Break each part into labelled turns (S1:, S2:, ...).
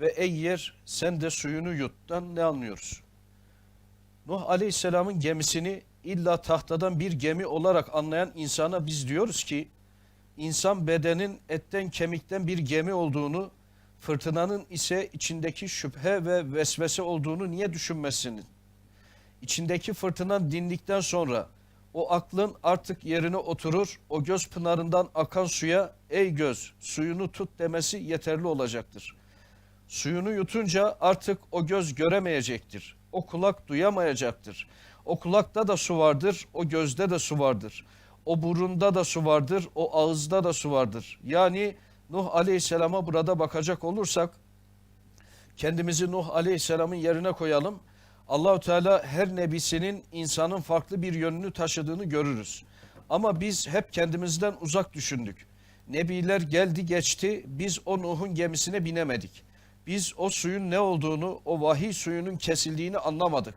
S1: ve ey yer sen de suyunu yuttan ne anlıyoruz? Nuh Aleyhisselam'ın gemisini illa tahtadan bir gemi olarak anlayan insana biz diyoruz ki insan bedenin etten kemikten bir gemi olduğunu, fırtınanın ise içindeki şüphe ve vesvese olduğunu niye düşünmezsiniz? İçindeki fırtına dindikten sonra o aklın artık yerine oturur, o göz pınarından akan suya ey göz suyunu tut demesi yeterli olacaktır. Suyunu yutunca artık o göz göremeyecektir. O kulak duyamayacaktır. O kulakta da su vardır, o gözde de su vardır. O burunda da su vardır, o ağızda da su vardır. Yani Nuh Aleyhisselam'a burada bakacak olursak kendimizi Nuh Aleyhisselam'ın yerine koyalım. Allahü Teala her nebisinin insanın farklı bir yönünü taşıdığını görürüz. Ama biz hep kendimizden uzak düşündük. Nebiler geldi geçti, biz o Nuh'un gemisine binemedik. Biz o suyun ne olduğunu, o vahiy suyunun kesildiğini anlamadık.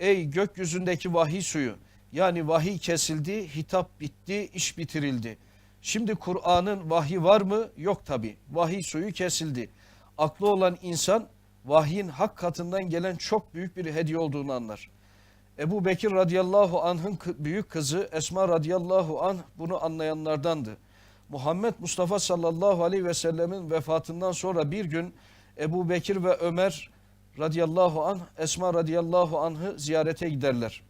S1: Ey gökyüzündeki vahiy suyu, yani vahiy kesildi, hitap bitti, iş bitirildi. Şimdi Kur'an'ın vahiy var mı? Yok tabi. Vahiy suyu kesildi. Aklı olan insan vahyin hak katından gelen çok büyük bir hediye olduğunu anlar. Ebu Bekir radıyallahu anh'ın büyük kızı Esma radıyallahu anh bunu anlayanlardandı. Muhammed Mustafa sallallahu aleyhi ve sellemin vefatından sonra bir gün Ebu Bekir ve Ömer radıyallahu anh Esma radıyallahu anh'ı ziyarete giderler.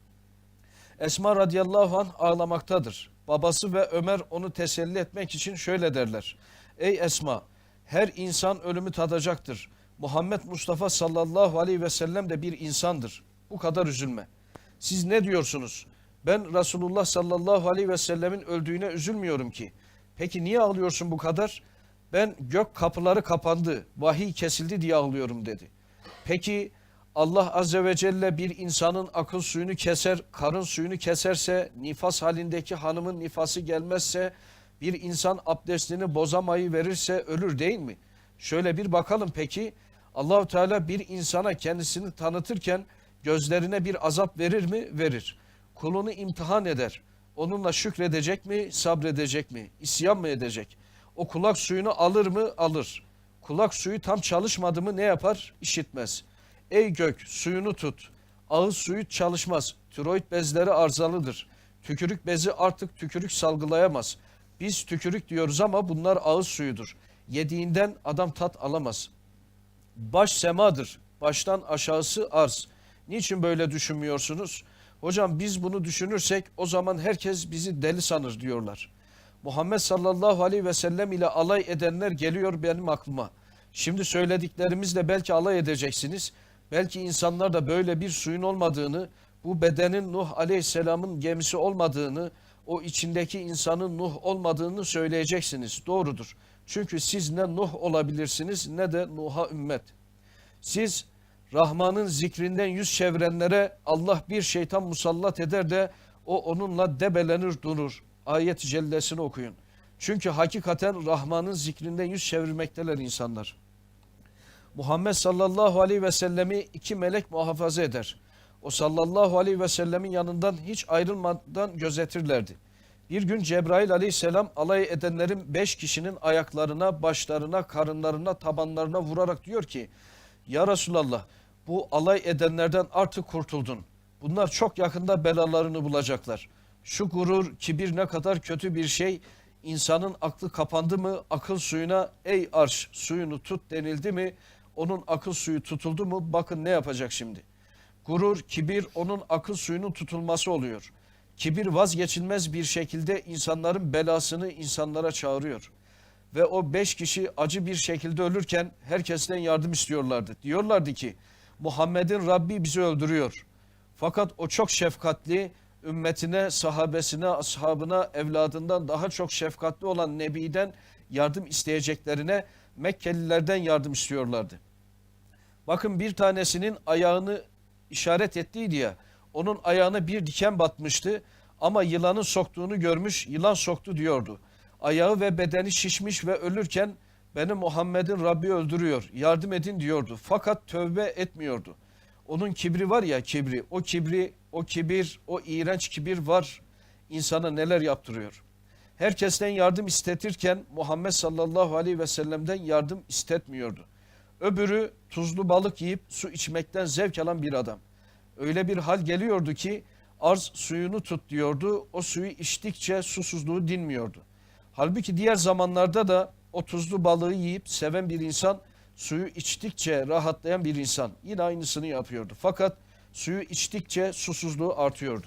S1: Esma radıyallahu anh ağlamaktadır. Babası ve Ömer onu teselli etmek için şöyle derler. Ey Esma her insan ölümü tadacaktır. Muhammed Mustafa sallallahu aleyhi ve sellem de bir insandır. Bu kadar üzülme. Siz ne diyorsunuz? Ben Resulullah sallallahu aleyhi ve sellemin öldüğüne üzülmüyorum ki. Peki niye ağlıyorsun bu kadar? Ben gök kapıları kapandı, vahiy kesildi diye ağlıyorum dedi. Peki Allah azze ve celle bir insanın akıl suyunu keser, karın suyunu keserse, nifas halindeki hanımın nifası gelmezse, bir insan abdestini bozamayı verirse ölür değil mi? Şöyle bir bakalım peki. Allahu Teala bir insana kendisini tanıtırken gözlerine bir azap verir mi? Verir. Kulunu imtihan eder. Onunla şükredecek mi? Sabredecek mi? İsyan mı edecek? O kulak suyunu alır mı? Alır. Kulak suyu tam çalışmadı mı ne yapar? İşitmez. Ey gök suyunu tut. Ağız suyu çalışmaz. Tiroid bezleri arızalıdır. Tükürük bezi artık tükürük salgılayamaz. Biz tükürük diyoruz ama bunlar ağız suyudur. Yediğinden adam tat alamaz. Baş semadır. Baştan aşağısı arz. Niçin böyle düşünmüyorsunuz? Hocam biz bunu düşünürsek o zaman herkes bizi deli sanır diyorlar. Muhammed sallallahu aleyhi ve sellem ile alay edenler geliyor benim aklıma. Şimdi söylediklerimizle belki alay edeceksiniz. Belki insanlar da böyle bir suyun olmadığını, bu bedenin Nuh aleyhisselamın gemisi olmadığını, o içindeki insanın Nuh olmadığını söyleyeceksiniz. Doğrudur. Çünkü siz ne Nuh olabilirsiniz ne de Nuh'a ümmet. Siz Rahman'ın zikrinden yüz çevirenlere Allah bir şeytan musallat eder de o onunla debelenir durur. Ayet-i cellesini okuyun. Çünkü hakikaten Rahman'ın zikrinden yüz çevirmekteler insanlar. Muhammed sallallahu aleyhi ve sellemi iki melek muhafaza eder. O sallallahu aleyhi ve sellemin yanından hiç ayrılmadan gözetirlerdi. Bir gün Cebrail aleyhisselam alay edenlerin beş kişinin ayaklarına, başlarına, karınlarına, tabanlarına vurarak diyor ki Ya Resulallah bu alay edenlerden artık kurtuldun. Bunlar çok yakında belalarını bulacaklar. Şu gurur, kibir ne kadar kötü bir şey. İnsanın aklı kapandı mı akıl suyuna ey arş suyunu tut denildi mi onun akıl suyu tutuldu mu bakın ne yapacak şimdi. Gurur, kibir onun akıl suyunun tutulması oluyor. Kibir vazgeçilmez bir şekilde insanların belasını insanlara çağırıyor. Ve o beş kişi acı bir şekilde ölürken herkesten yardım istiyorlardı. Diyorlardı ki Muhammed'in Rabbi bizi öldürüyor. Fakat o çok şefkatli, ümmetine, sahabesine, ashabına, evladından daha çok şefkatli olan Nebi'den yardım isteyeceklerine Mekkelilerden yardım istiyorlardı. Bakın bir tanesinin ayağını işaret ettiydi ya. Onun ayağına bir diken batmıştı ama yılanın soktuğunu görmüş, yılan soktu diyordu. Ayağı ve bedeni şişmiş ve ölürken beni Muhammed'in Rabbi öldürüyor, yardım edin diyordu. Fakat tövbe etmiyordu. Onun kibri var ya kibri, o kibri, o kibir, o iğrenç kibir var. insana neler yaptırıyor. Herkesten yardım istetirken Muhammed sallallahu aleyhi ve sellem'den yardım istetmiyordu. Öbürü tuzlu balık yiyip su içmekten zevk alan bir adam. Öyle bir hal geliyordu ki arz suyunu tut diyordu. O suyu içtikçe susuzluğu dinmiyordu. Halbuki diğer zamanlarda da o tuzlu balığı yiyip seven bir insan suyu içtikçe rahatlayan bir insan yine aynısını yapıyordu. Fakat suyu içtikçe susuzluğu artıyordu.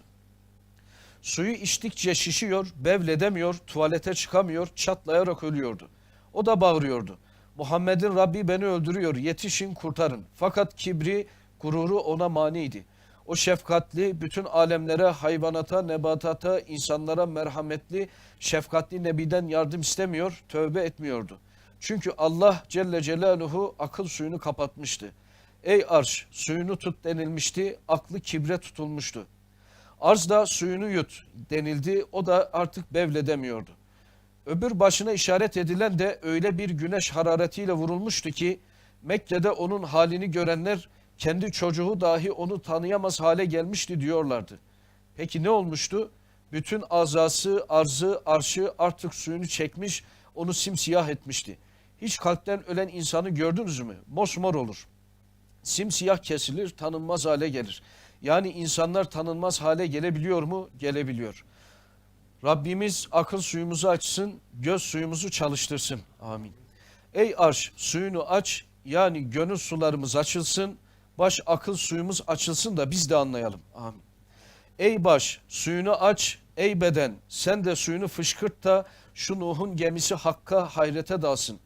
S1: Suyu içtikçe şişiyor, bevledemiyor, tuvalete çıkamıyor, çatlayarak ölüyordu. O da bağırıyordu. Muhammed'in Rabbi beni öldürüyor, yetişin kurtarın. Fakat kibri, gururu ona maniydi. O şefkatli, bütün alemlere, hayvanata, nebatata, insanlara merhametli, şefkatli Nebi'den yardım istemiyor, tövbe etmiyordu. Çünkü Allah Celle Celaluhu akıl suyunu kapatmıştı. Ey arş, suyunu tut denilmişti, aklı kibre tutulmuştu. Arz da suyunu yut denildi, o da artık bevledemiyordu. Öbür başına işaret edilen de öyle bir güneş hararetiyle vurulmuştu ki Mekke'de onun halini görenler kendi çocuğu dahi onu tanıyamaz hale gelmişti diyorlardı. Peki ne olmuştu? Bütün azası, arzı, arşı artık suyunu çekmiş, onu simsiyah etmişti. Hiç kalpten ölen insanı gördünüz mü? Mosmor olur. Simsiyah kesilir, tanınmaz hale gelir. Yani insanlar tanınmaz hale gelebiliyor mu? Gelebiliyor. Rabbimiz akıl suyumuzu açsın, göz suyumuzu çalıştırsın. Amin. Ey arş suyunu aç, yani gönül sularımız açılsın, baş akıl suyumuz açılsın da biz de anlayalım. Amin. Ey baş suyunu aç, ey beden sen de suyunu fışkırt da şu Nuh'un gemisi Hakk'a hayrete dalsın.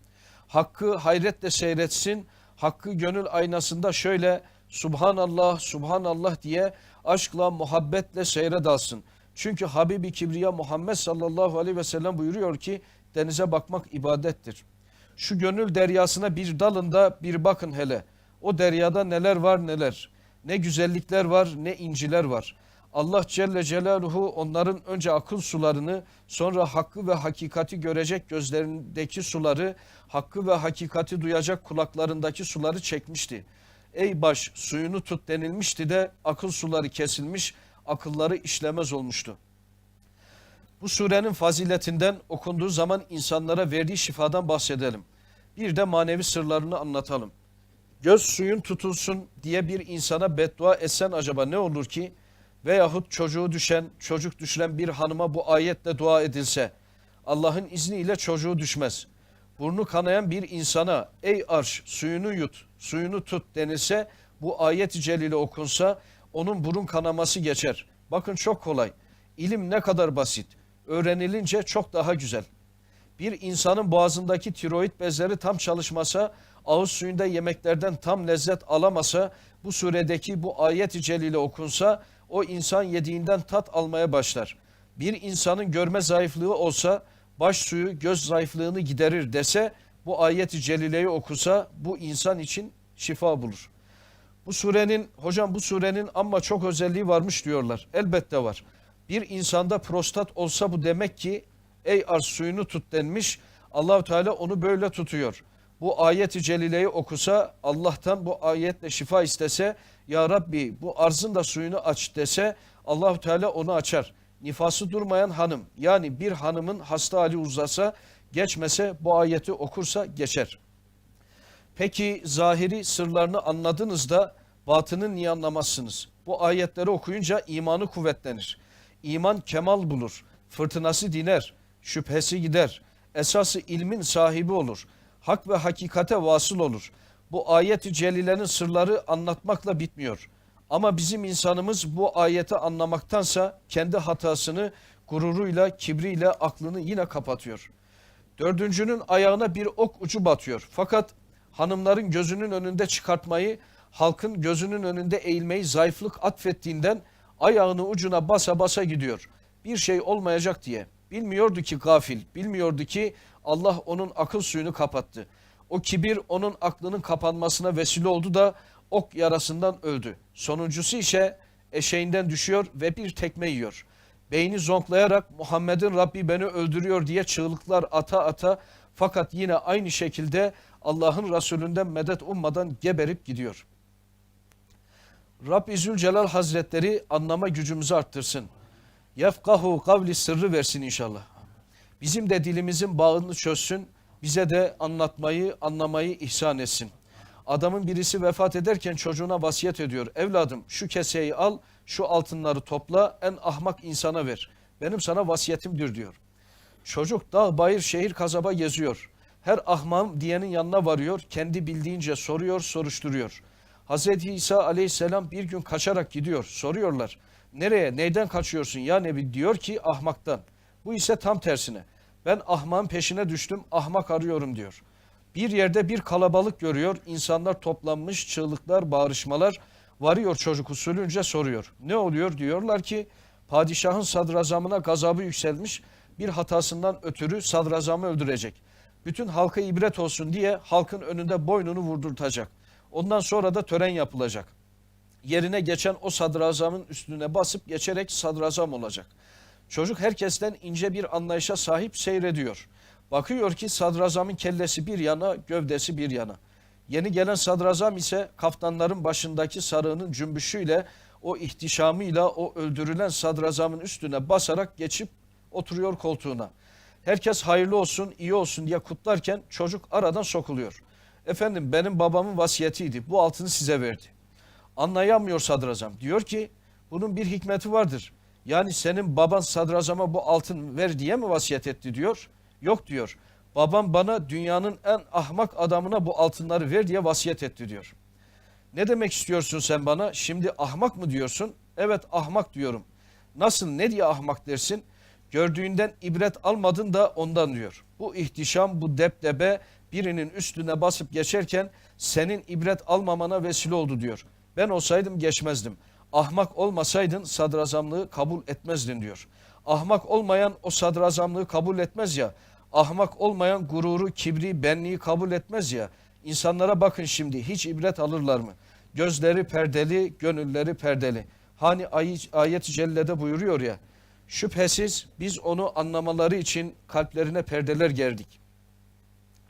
S1: Hakkı hayretle seyretsin, Hakkı gönül aynasında şöyle Subhanallah, Subhanallah diye aşkla, muhabbetle seyre dalsın. Çünkü Habibi Kibriya Muhammed sallallahu aleyhi ve sellem buyuruyor ki denize bakmak ibadettir. Şu gönül deryasına bir dalında bir bakın hele. O deryada neler var neler. Ne güzellikler var ne inciler var. Allah Celle Celaluhu onların önce akıl sularını sonra hakkı ve hakikati görecek gözlerindeki suları, hakkı ve hakikati duyacak kulaklarındaki suları çekmişti. Ey baş suyunu tut denilmişti de akıl suları kesilmiş, akılları işlemez olmuştu. Bu surenin faziletinden okunduğu zaman insanlara verdiği şifadan bahsedelim. Bir de manevi sırlarını anlatalım. Göz suyun tutulsun diye bir insana beddua etsen acaba ne olur ki? Veyahut çocuğu düşen, çocuk düşüren bir hanıma bu ayetle dua edilse, Allah'ın izniyle çocuğu düşmez. Burnu kanayan bir insana, ey arş suyunu yut, suyunu tut denilse, bu ayet-i celile okunsa, onun burun kanaması geçer. Bakın çok kolay. İlim ne kadar basit. Öğrenilince çok daha güzel. Bir insanın boğazındaki tiroid bezleri tam çalışmasa, ağız suyunda yemeklerden tam lezzet alamasa, bu suredeki bu ayet-i celile okunsa, o insan yediğinden tat almaya başlar. Bir insanın görme zayıflığı olsa, baş suyu göz zayıflığını giderir dese, bu ayet-i celileyi okusa, bu insan için şifa bulur. Bu surenin, hocam bu surenin ama çok özelliği varmış diyorlar. Elbette var. Bir insanda prostat olsa bu demek ki ey arz suyunu tut denmiş. Allahu Teala onu böyle tutuyor. Bu ayeti celileyi okusa Allah'tan bu ayetle şifa istese ya Rabbi bu arzın da suyunu aç dese Allahu Teala onu açar. Nifası durmayan hanım yani bir hanımın hasta hali uzasa geçmese bu ayeti okursa geçer. Peki zahiri sırlarını anladınız da batını niye anlamazsınız? Bu ayetleri okuyunca imanı kuvvetlenir. İman kemal bulur. Fırtınası diner. Şüphesi gider. Esası ilmin sahibi olur. Hak ve hakikate vasıl olur. Bu ayet-i celilenin sırları anlatmakla bitmiyor. Ama bizim insanımız bu ayeti anlamaktansa kendi hatasını gururuyla, kibriyle aklını yine kapatıyor. Dördüncünün ayağına bir ok ucu batıyor. Fakat hanımların gözünün önünde çıkartmayı, halkın gözünün önünde eğilmeyi zayıflık atfettiğinden ayağını ucuna basa basa gidiyor. Bir şey olmayacak diye. Bilmiyordu ki gafil, bilmiyordu ki Allah onun akıl suyunu kapattı. O kibir onun aklının kapanmasına vesile oldu da ok yarasından öldü. Sonuncusu ise eşeğinden düşüyor ve bir tekme yiyor. Beyni zonklayarak Muhammed'in Rabbi beni öldürüyor diye çığlıklar ata ata fakat yine aynı şekilde Allah'ın Resulünden medet ummadan geberip gidiyor. Rabbi Zülcelal Hazretleri anlama gücümüzü arttırsın. Yefkahu kavli sırrı versin inşallah. Bizim de dilimizin bağını çözsün. Bize de anlatmayı, anlamayı ihsan etsin. Adamın birisi vefat ederken çocuğuna vasiyet ediyor. Evladım şu keseyi al, şu altınları topla, en ahmak insana ver. Benim sana vasiyetimdir diyor. Çocuk dağ, bayır, şehir, kasaba geziyor. Her ahmağım diyenin yanına varıyor, kendi bildiğince soruyor, soruşturuyor. Hazreti İsa aleyhisselam bir gün kaçarak gidiyor. Soruyorlar, nereye, neyden kaçıyorsun ya Nebi? Diyor ki ahmaktan. Bu ise tam tersine. Ben ahmağın peşine düştüm, ahmak arıyorum diyor. Bir yerde bir kalabalık görüyor, insanlar toplanmış, çığlıklar, bağırışmalar. Varıyor çocuk usulünce soruyor. Ne oluyor diyorlar ki padişahın sadrazamına gazabı yükselmiş bir hatasından ötürü sadrazamı öldürecek. Bütün halka ibret olsun diye halkın önünde boynunu vurdurtacak. Ondan sonra da tören yapılacak. Yerine geçen o sadrazamın üstüne basıp geçerek sadrazam olacak. Çocuk herkesten ince bir anlayışa sahip seyrediyor. Bakıyor ki sadrazamın kellesi bir yana, gövdesi bir yana. Yeni gelen sadrazam ise kaftanların başındaki sarığının cümbüşüyle, o ihtişamıyla o öldürülen sadrazamın üstüne basarak geçip oturuyor koltuğuna. Herkes hayırlı olsun, iyi olsun diye kutlarken çocuk aradan sokuluyor. Efendim benim babamın vasiyetiydi. Bu altını size verdi. Anlayamıyor sadrazam. Diyor ki bunun bir hikmeti vardır. Yani senin baban sadrazama bu altın ver diye mi vasiyet etti diyor. Yok diyor. Babam bana dünyanın en ahmak adamına bu altınları ver diye vasiyet etti diyor. Ne demek istiyorsun sen bana? Şimdi ahmak mı diyorsun? Evet ahmak diyorum. Nasıl ne diye ahmak dersin? Gördüğünden ibret almadın da ondan diyor. Bu ihtişam, bu depdebe birinin üstüne basıp geçerken senin ibret almamana vesile oldu diyor. Ben olsaydım geçmezdim. Ahmak olmasaydın sadrazamlığı kabul etmezdin diyor. Ahmak olmayan o sadrazamlığı kabul etmez ya. Ahmak olmayan gururu, kibri, benliği kabul etmez ya. İnsanlara bakın şimdi hiç ibret alırlar mı? Gözleri perdeli, gönülleri perdeli. Hani ay- ayet-i cellede buyuruyor ya. Şüphesiz biz onu anlamaları için kalplerine perdeler gerdik.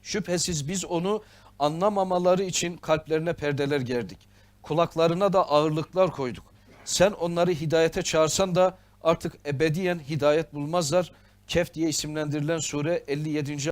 S1: Şüphesiz biz onu anlamamaları için kalplerine perdeler gerdik. Kulaklarına da ağırlıklar koyduk. Sen onları hidayete çağırsan da artık ebediyen hidayet bulmazlar. Kehf diye isimlendirilen sure 57.